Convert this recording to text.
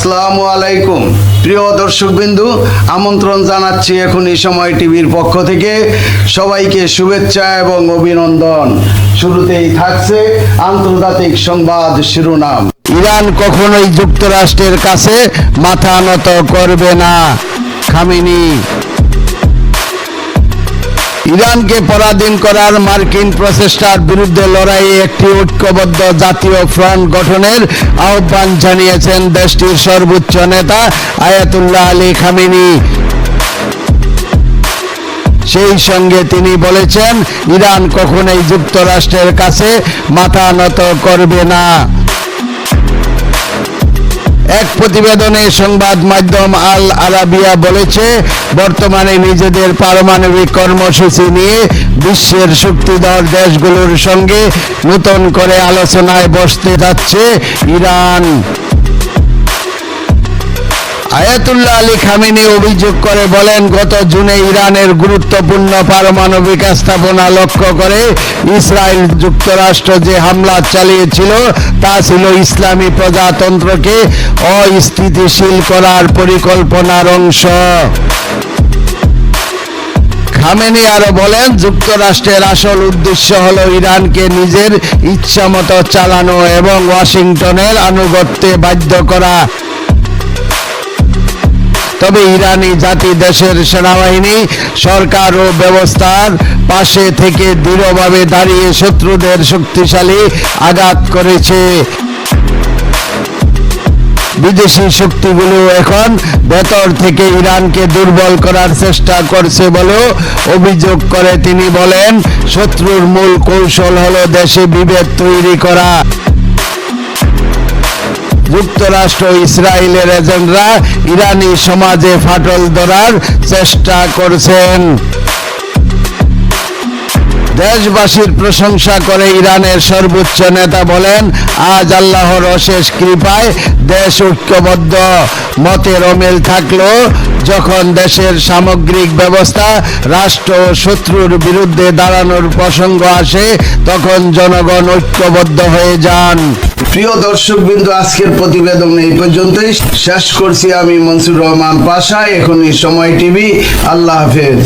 আসসালামু আলাইকুম। প্রিয় দর্শকবিন্দু, আমন্ত্রণ জানাচ্ছি এখন এই সময় টিভির পক্ষ থেকে। সবাইকে শুভেচ্ছা এবং অভিনন্দন। শুরুতেই থাকছে আন্তর্জাতিক সংবাদ শিরোনাম। ইরান কখনোই যুক্তরাষ্ট্রের কাছে মাথা নত করবে না। খামিনি। ইরানকে পরাধীন করার মার্কিন প্রচেষ্টার বিরুদ্ধে লড়াইয়ে একটি ঐক্যবদ্ধ জাতীয় ফ্রন্ট গঠনের আহ্বান জানিয়েছেন দেশটির সর্বোচ্চ নেতা আয়াতুল্লাহ আলী খামিনি। সেই সঙ্গে তিনি বলেছেন, ইরান কখনোই যুক্তরাষ্ট্রের কাছে মাথা নত করবে না। এক প্রতিবেদনে সংবাদ মাধ্যম আল আরাবিয়া বলেছে, বর্তমানে নিজেদের পারমাণবিক কর্মসূচি নিয়ে বিশ্বের শক্তিধর দেশগুলোর সঙ্গে নতুন করে আলোচনায় বসতে যাচ্ছে ইরান। আয়াতুল্লাহ আলী খামিনি অভিযোগ করে, বলেন, গত জুনে ইরানের গুরুত্বপূর্ণ পারমাণবিক স্থাপনা লক্ষ্য করে ইসরায়েল যুক্তরাষ্ট্র যে হামলা চালিয়েছিল, তা ছিল ইসলামী প্রজাতন্ত্রকে অস্থিতিশীল করার পরিকল্পনার অংশ। খামেনি আরও বলেন, যুক্তরাষ্ট্রের আসল উদ্দেশ্য হল ইরানকে নিজের ইচ্ছামতো চালানো এবং ওয়াশিংটনের আনুগত্যে বাধ্য করা। তবে ইরানি জাতি দেশের সেনাবাহিনী, সরকার ও ব্যবস্থার পাশে থেকে দৃঢ়ভাবে দাঁড়িয়ে শত্রুদের শক্তিশালী আঘাত করেছে। বিদেশি শক্তিগুলো এখন ভেতর থেকে ইরানকে দুর্বল করার চেষ্টা করছে বলেও অভিযোগ করে। তিনি বলেন, শত্রুর মূল কৌশল হলো দেশে বিভেদ তৈরি করা। যুক্তরাষ্ট্র, ইসরায়েলের এজেন্টরা ইরানি সমাজে ফাটল ধরার চেষ্টা করছেন। দেশবাসীর প্রশংসা করে ইরানের সর্বোচ্চ নেতা বলেন, আজ আল্লাহর অশেষ কৃপায় দেশ ঐক্যবদ্ধ। মতের অমিল থাকলেও যখন দেশের সামগ্রিক ব্যবস্থা রাষ্ট্র শত্রুর বিরুদ্ধে দাঁড়ানোর প্রসঙ্গ আসে, তখন জনগণ ঐক্যবদ্ধ হয়ে যান। প্রিয় দর্শক বিন্দু আজকের প্রতিবেদন এই পর্যন্তই। শেষ করছি আমি মনসুর রহমান পাশা। এখনই সময় টিভি। আল্লাহ হাফেজ।